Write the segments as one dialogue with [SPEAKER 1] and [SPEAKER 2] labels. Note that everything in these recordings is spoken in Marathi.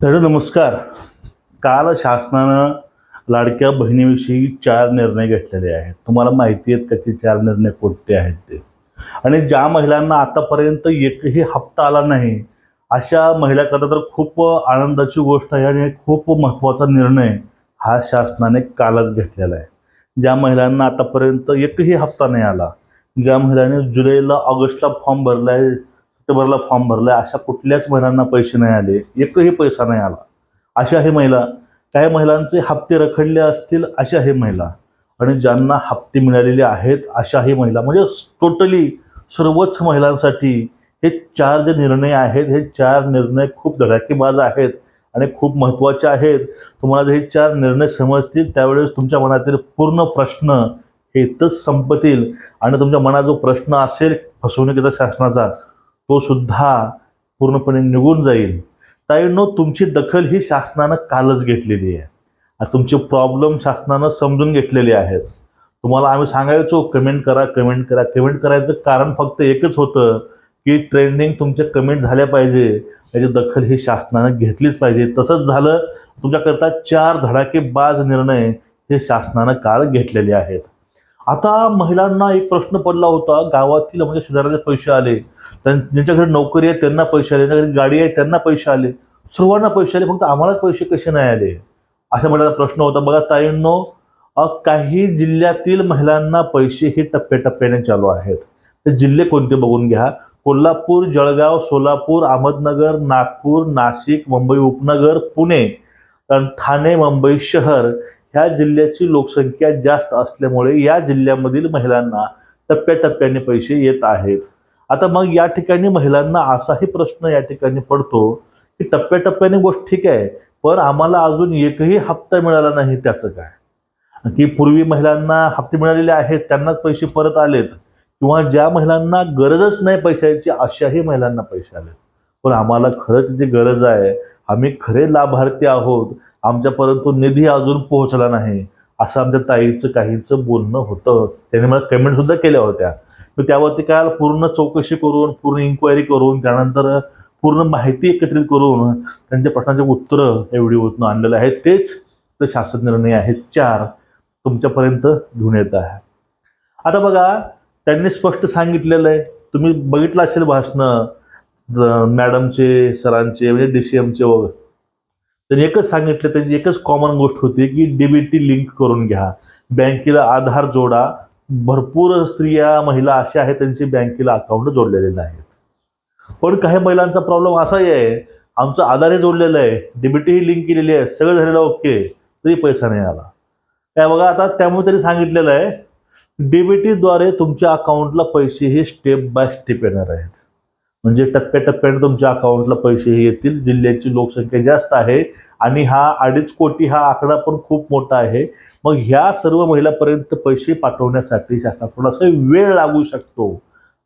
[SPEAKER 1] तर नमस्कार. काल शासनानं लाडक्या बहिणीविषयी चार निर्णय घेतलेले आहेत. तुम्हाला माहिती आहेत का ते चार निर्णय कोणते आहेत ते? आणि ज्या महिलांना आतापर्यंत एकही हप्ता आला नाही अशा महिलाकरता तर खूप आनंदाची गोष्ट आहे आणि खूप महत्त्वाचा निर्णय हा शासनाने कालच घेतलेला आहे. ज्या महिलांना आतापर्यंत एकही हप्ता नाही आला ज्या महिलांनी जुलैला ऑगस्टला फॉर्म भरला आहे ऑक्टोबरला फॉर्म भरला आहे अशा कुठल्याच महिलांना पैसे नाही आले एकही पैसा नाही आला. अशा हे महिला काही महिलांचे हप्ते रखडले असतील अशा हे महिला. आणि ज्यांना हप्ते मिळालेले आहेत अशाही महिला. म्हणजे टोटली सर्वच महिलांसाठी हे चार जे निर्णय आहेत हे चार निर्णय खूप धडाकेबाज आहेत आणि खूप महत्त्वाचे आहेत. तुम्हाला हे चार निर्णय समजतील त्यावेळेस तुमच्या मनातील पूर्ण प्रश्न हे इथंच संपतील. आणि तुमच्या मनात जो प्रश्न असेल फसवणुकीचा शासनाचा तो सुद्धा पूर्णपणे निघून जाईल. ताईंनो तुमची दखल ही शासनानं कालच घेतलेली आहे. तुमचे प्रॉब्लेम शासनानं समजून घेतलेले आहेत. तुम्हाला आम्ही सांगायचो कमेंट करा कमेंट करा. कमेंट करायचं कारण फक्त एकच होतं की ट्रेंडिंग तुमचे कमेंट झाल्या पाहिजे. याची दखल ही शासनानं घेतलीच पाहिजे. तसंच झालं तुमच्याकरता चार धडाकेबाज निर्णय हे शासनानं काल घेतलेले आहेत. आता महिलांना एक प्रश्न पडला होता. गावातील म्हणजे शेजाऱ्याचे पैसे आले. ज्यांच्याकडे नोकरी आहे त्यांना पैसे आले. ज्यांच्याकडे गाडी आहे त्यांना पैसे आले. सर्वांना पैसे आले फक्त आम्हालाच पैसे कसे नाही आले? अशा महिलांचा प्रश्न होता. बघा ताईंनो काही जिल्ह्यातील महिलांना पैसे हे टप्प्याटप्प्याने चालू आहेत. ते जिल्हे कोणते बघून घ्या. कोल्हापूर जळगाव सोलापूर अहमदनगर नागपूर नाशिक मुंबई उपनगर पुणे. कारण ठाणे मुंबई शहर ह्या जिल्ह्याची लोकसंख्या जास्त असल्यामुळे या जिल्ह्यामधील महिलांना टप्प्याटप्प्याने पैसे येत आहेत. आता मग या ठिकाणी महिलांना असाही प्रश्न या ठिकाणी पडतो की टप्प्याटप्प्याने गोष्ट ठीक आहे पण आम्हाला अजून एकही हप्ता मिळाला नाही त्याचं काय? की पूर्वी महिलांना हप्ते मिळालेले आहेत त्यांनाच पैसे परत आलेत किंवा ज्या महिलांना गरजच नाही पैशाची अशाही महिलांना पैसे आलेत. पण आम्हाला खरंच जी गरज आहे आम्ही खरे लाभार्थी आहोत आमच्यापर्यंत तो निधी अजून पोहोचला नाही असं आमच्या ताईचं काहींचं बोलणं होतं. त्याने मला कमेंट सुद्धा केल्या होत्या. तर त्यावरती काय पूर्ण चौकशी करून पूर्ण इन्क्वायरी करून त्यानंतर पूर्ण माहिती एकत्रित करून त्यांच्या प्रश्नाचे उत्तरं या व्हिडिओतून आणलेलं आहे तेच तर शासन निर्णय आहेत चार तुमच्यापर्यंत घेऊन येत आहे. आता बघा त्यांनी स्पष्ट सांगितलेलं आहे. तुम्ही बघितलं असेल भाषणं मॅडमचे सरांचे म्हणजे डी सी एमचे वगैरे. त्यांनी एकच सांगितलं त्यांची एकच कॉमन गोष्ट होती की डीबीटी लिंक करून घ्या. बँकेला आधार जोडा. भरपूर स्त्रिया महिला अशा आहेत त्यांची बँकेला अकाउंट जोडलेले नाहीत. पण काही महिलांचा प्रॉब्लेम असाही आहे. आमचं आधारही जोडलेलं आहे. डीबीटी ही लिंक केलेली आहे. सगळं झालेलं ओके तरी पैसा नाही आला. काय बघा आता त्यामुळे त्यांनी सांगितलेलं आहे. डीबीटीद्वारे तुमच्या अकाउंटला पैसे हे स्टेप बाय स्टेप येणार आहेत. म्हणजे टप्प्याटप्प्याने तुमच्या अकाउंटला पैसे हे येतील. जिल्ह्याची लोकसंख्या जास्त आहे. आणि हा अडीच कोटी हा आकडा पण खूप मोठा आहे. मग ह्या सर्व महिलापर्यंत पैसे पाठवण्यासाठी शासनाकडून थोडासा वेळ लागू शकतो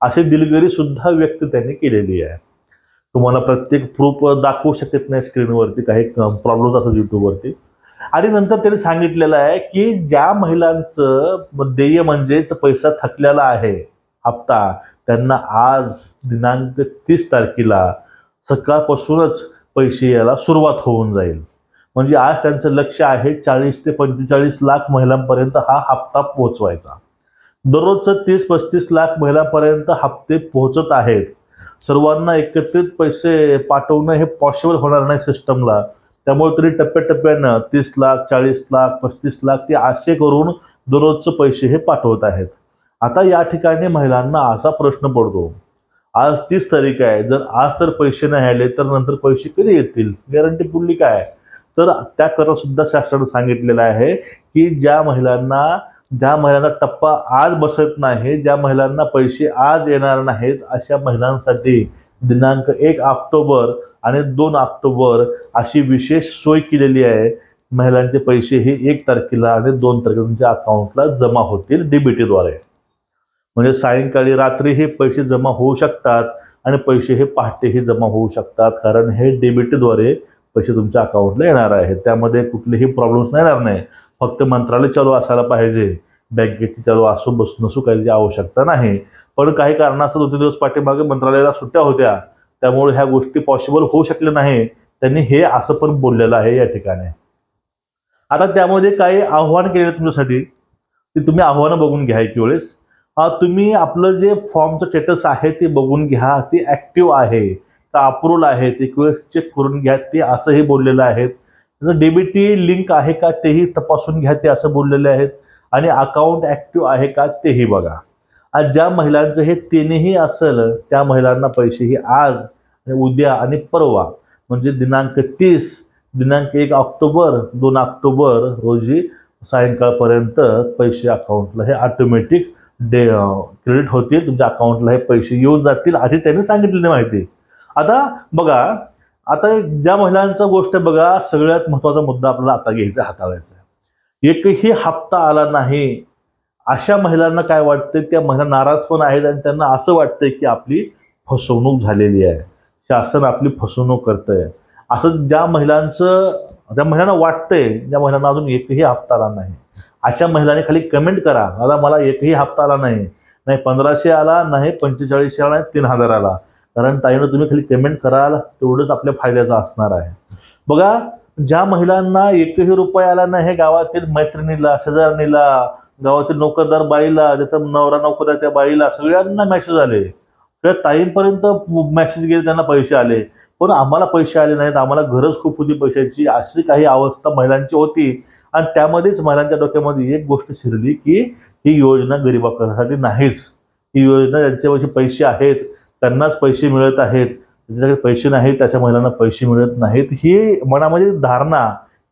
[SPEAKER 1] अशी दिलगिरीसुद्धा व्यक्त त्यांनी केलेली आहे. तुम्हाला प्रत्येक प्रूफ दाखवू शकत नाही स्क्रीनवरती काही प्रॉब्लेम असतात यूट्यूबवरती आणि नंतर त्यांनी सांगितलेलं आहे की ज्या महिलांचं देय म्हणजेच पैसा थकलेला आहे हप्ता त्यांना आज दिनांक तीस तारखेला सकाळपासूनच पैसे यायला सुरुवात होऊन जाईल. म्हणजे आज त्यांचं लक्ष आहे चाळीस ते पंचेचाळीस लाख महिलांपर्यंत हा हप्ता पोहोचवायचा. दररोजचं तीस पस्तीस लाख महिलांपर्यंत हप्ते पोहोचत आहेत. सर्वांना एकत्रित पैसे पाठवणं हे पॉसिबल होणार नाही सिस्टमला त्यामुळे तरी टप्प्याटप्प्यानं तीस लाख चाळीस लाख पस्तीस लाख ते असे करून दररोजचं पैसे हे पाठवत आहेत. आता या ठिकाणी महिलांना असा प्रश्न पडतो. आज तीस तारीख आहे. जर आज तर पैसे नाही आले तर नंतर पैसे कधी येतील? गॅरंटी पुरली काय? तर त्याकरता सुद्धा शासनानं सांगितलेलं आहे की ज्या महिलांना ज्या महिलांना टप्पा आज बसत नाही ज्या महिलांना पैसे आज येणार नाहीत अशा महिलांसाठी दिनांक एक ऑक्टोबर आणि दोन ऑक्टोबर अशी विशेष सोय केलेली आहे. महिलांचे पैसे हे एक तारखेला आणि दोन तारखेला तुमच्या अकाउंटला जमा होतील डीबीटीद्वारे म्हणजे सायंकाळी रात्री हे पैसे जमा होऊ शकतात आणि पैसे हे पहाटेही जमा होऊ शकतात कारण हे डेबिटद्वारे पैसे तुमच्या अकाउंटला येणार आहेत. त्यामध्ये कुठलेही प्रॉब्लेम्स नाही येणार नाही. फक्त मंत्रालय चालू असायला पाहिजे. बँकेची चालू असू बस नसू काही आवश्यकता नाही. पण काही कारणास्तव दोन तीन दिवस पाठीमागे मंत्रालयाला सुट्ट्या होत्या. त्यामुळे ह्या गोष्टी पॉसिबल होऊ शकल्या नाही. त्यांनी हे असं पण बोललेलं आहे या ठिकाणी. आता त्यामध्ये काही आव्हान केलेलं तुमच्यासाठी. ते तुम्ही आव्हानं बघून घ्या एक वेळेस. तुम्ही आपलं जे फॉर्मचं स्टेटस आहे ते बघून घ्या. ते ॲक्टिव्ह आहे का अप्रूव्हल आहे ते वेळेस चेक करून घ्या. ते असंही बोललेलं आहेत डेबिटी लिंक आहे का तेही तपासून घ्या. ते असं बोललेले आहेत आणि अकाउंट ॲक्टिव्ह आहे का तेही बघा. आज ज्या महिलांचं हे तिन्ही असेल त्या महिलांना पैसेही आज आणि उद्या आणि परवा म्हणजे दिनांक तीस दिनांक एक ऑक्टोबर दोन ऑक्टोबर रोजी सायंकाळपर्यंत पैसे अकाउंटला हे ऑटोमॅटिक डे क्रेडिट होतील तुमच्या अकाउंटला हे पैसे येऊन जातील अशी त्यांनी सांगितलेली माहिती. आता बघा आता ज्या महिलांचा गोष्ट बघा सगळ्यात महत्त्वाचा मुद्दा आपल्याला आता घ्यायचा हाताळायचा आहे. एकही हप्ता आला नाही अशा महिलांना काय वाटतं त्या महिला नाराज पण आहेत आणि त्यांना असं वाटतंय की आपली फसवणूक झालेली आहे. शासन आपली फसवणूक करतंय. असं ज्या महिलांचं ज्या महिलांना वाटतंय ज्या महिलांना अजून एकही हप्ता आला नाही अशा महिलांनी खाली कमेंट करा. आता मला एकही हप्ता आला नाही. नाही पंधराशे आला नाही पंचेचाळीसशे आला नाही तीन हजार आला. कारण ताईनं तुम्ही खाली पेमेंट कराल तेवढंच आपल्या फायद्याचं असणार आहे. बघा ज्या महिलांना एकही रुपये आला नाही हे गावातील मैत्रिणीला शेजारणीला गावातील नोकरदार बाईला ज्याचा नवरा नोकर आहे त्या बाईला सगळ्यांना मेसेज आले. त्या ताईंपर्यंत मेसेज गेले त्यांना पैसे आले. पण आम्हाला पैसे आले नाहीत. आम्हाला गरज खूप होती पैशाची. अशी काही अवस्था महिलांची होती. आणि त्यामध्येच महिलांच्या डोक्यामध्ये एक गोष्ट शिरली की ही योजना गरिबासाठी नाहीच. ही योजना ज्यांच्यापाशी पैसे आहेत त्यांनाच पैसे मिळत आहेत. ज्यांच्याकडे पैसे नाहीत त्याच्या महिलांना पैसे मिळत नाहीत. ही मनामध्ये धारणा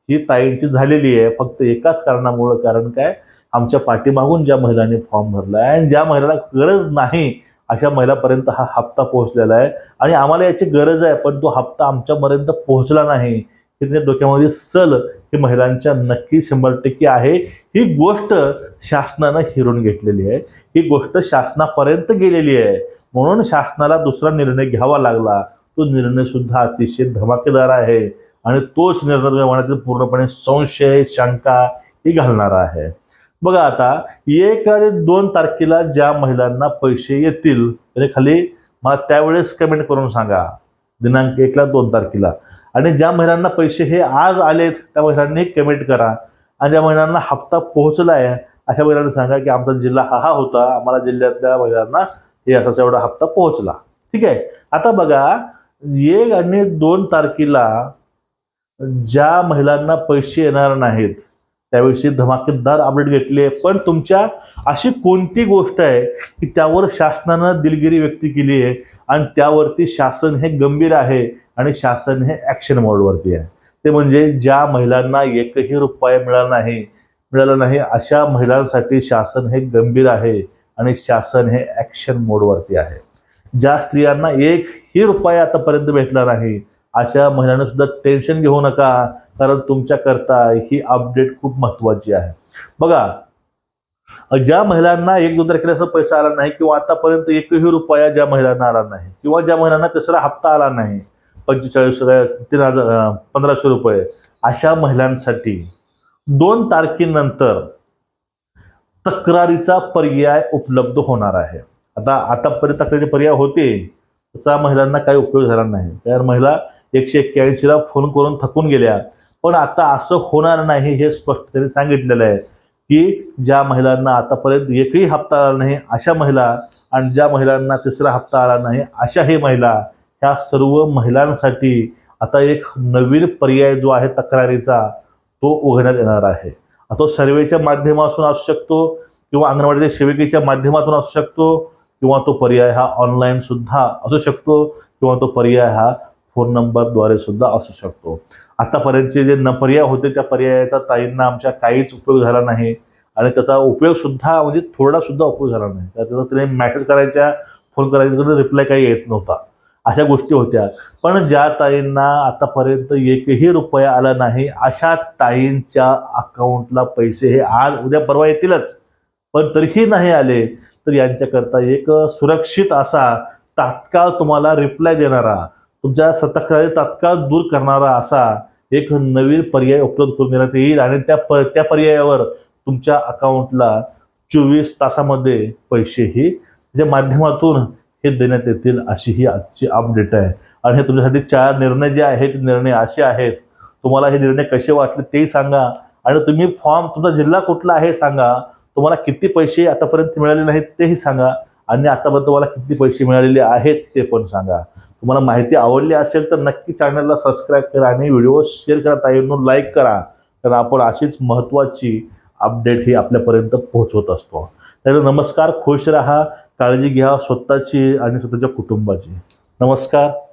[SPEAKER 1] ही ताईंची झालेली आहे फक्त एकाच कारणामुळं. कारण काय? आमच्या पाठीमागून ज्या महिलांनी फॉर्म भरला आहे आणि ज्या महिलाला गरज नाही अशा महिलापर्यंत हा हप्ता पोहोचलेला आहे. आणि आम्हाला याची गरज आहे पण तो हप्ता आमच्यापर्यंत पोहोचला नाही. हे त्यांच्या डोक्यामध्ये सल हे महिलांच्या नक्की शंभर टक्के आहे. ही गोष्ट शासनानं हिरून घेतलेली आहे. ही गोष्ट शासनापर्यंत गेलेली आहे. म्हणून शासनाला दुसरा निर्णय घ्यावा लागला. तो निर्णय सुद्धा अतिशय धमाकेदार आहे. आणि तोच निर्णय मनातील पूर्णपणे संशय शंका ही घालणारा आहे. बघा आता एक आणि दोन तारखेला ज्या महिलांना पैसे येतील तरी खाली मला त्यावेळेस कमेंट करून सांगा. दिनांक एकला दोन तारखेला. आणि ज्या महिलांना पैसे हे आज आलेत त्या महिलांनी कमेंट करा. आणि ज्या महिलांना हप्ता पोहोचला आहे अशा महिलांना सांगा की आमचा जिल्हा हा हा होता आम्हाला जिल्ह्यातल्या महिलांना हे असाच एवढा हप्ता पोहोचला. ठीक आहे? आता बघा एक आणि दोन तारखेला ज्या महिलांना पैसे येणार नाहीत त्याविषयी धमाकेदार अपडेट घेतली आहे. पण तुमच्या अशी कोणती गोष्ट आहे की त्यावर शासनानं दिलगिरी व्यक्त केली आहे आणि त्यावरती शासन हे गंभीर आहे? आणि शासन हे ॲक्शन मोडवरती आहे. ते म्हणजे ज्या महिलांना एकही रुपया मिळाला नाही मिळाला नाही अशा महिलांसाठी शासन हे गंभीर आहे आणि शासन हे ॲक्शन मोडवरती आहे. ज्या स्त्रियांना एकही रुपया आतापर्यंत भेटला नाही अशा महिलांना सुद्धा टेन्शन घेऊ नका कारण तुमच्याकरता ही अपडेट खूप महत्त्वाची आहे. बघा ज्या महिलांना एक दोन तारखेला पैसा आला नाही किंवा आतापर्यंत एकही रुपया ज्या महिलांना आला नाही किंवा ज्या महिलांना तिसरा हप्ता आला नाही पंचेचाळीस तीन हजार पंधराशे रुपये. अशा महिलांसाठी दोन तारखेनंतर तक्रारीचा पर्याय उपलब्ध होणार आहे. आता आतापर्यंत तक्रारीचे पर्याय होते त्या महिलांना काही उपयोग झाला नाही. त्या महिला एकशे एक्क्याऐंशीला फोन करून थकून गेल्या. पण आता असं होणार नाही हे स्पष्ट त्यांनी सांगितलेलं आहे की ज्या महिलांना आतापर्यंत एकही हप्ता आला नाही अशा महिला आणि ज्या महिलांना तिसरा हप्ता आला नाही अशाही महिला ह्या सर्व महिलांसाठी आता एक नवीन पर्याय जो आहे तक्रारीचा तो उघडण्यात येणार आहे. तो सर्वेच्या माध्यमातून असू शकतो किंवा अंगणवाडीच्या सेविकेच्या माध्यमातून असू शकतो किंवा तो पर्याय हा ऑनलाईन सुद्धा असू शकतो किंवा तो पर्याय हा फोन नंबरद्वारे सुद्धा असू शकतो. आतापर्यंतचे जे न पर्याय होते त्या पर्यायाचा ताईंना आमच्या काहीच उपयोग झाला नाही आणि त्याचा उपयोग सुद्धा म्हणजे थोडा सुद्धा उपयोग झाला नाही. त्याचा तिने मॅसेज करायच्या फोन करायच्या रिप्लाय काही येत नव्हता. अशा गोष्टी होत्या. पण ज्या ताईंना आतापर्यंत एकही रुपया आला नाही अशा ताईंच्या अकाउंटला पैसे हे आज उद्या परवा येतीलच. पण तरीही नाही आले तर यांच्याकरता एक सुरक्षित असा तात्काळ तुम्हाला रिप्लाय देणारा तुमच्या तक्रारी तात्काळ दूर करणारा असा एक नवीन पर्याय उपलब्ध करून देण्यात येईल. आणि त्या प त्या पर्यायावर तुमच्या अकाउंटला चोवीस तासामध्ये पैसेही त्याच्या माध्यमातून हे देण्यात येतील अशी ही आजची अपडेट आहे. आणि हे तुमच्यासाठी चार निर्णय जे आहेत निर्णय असे आहेत. तुम्हाला हे निर्णय कसे वाटले तेही सांगा. आणि तुम्ही फॉर्म तुमचा जिल्हा कुठला आहे सांगा. तुम्हाला किती पैसे आतापर्यंत मिळालेले नाहीत तेही सांगा. आणि आतापर्यंत तुम्हाला किती पैसे मिळालेले आहेत ते पण सांगा. तुम्हाला माहिती आवडली असेल तर नक्की चॅनलला सबस्क्राईब करा आणि व्हिडिओ शेअर करा. ताईंनो लाईक करा. तर आपण अशीच महत्त्वाची अपडेट ही आपल्यापर्यंत पोहोचवत असतो. तर नमस्कार. खुश रहा. काळजी घ्या स्वतःची आणि स्वतःच्या कुटुंबाची. नमस्कार.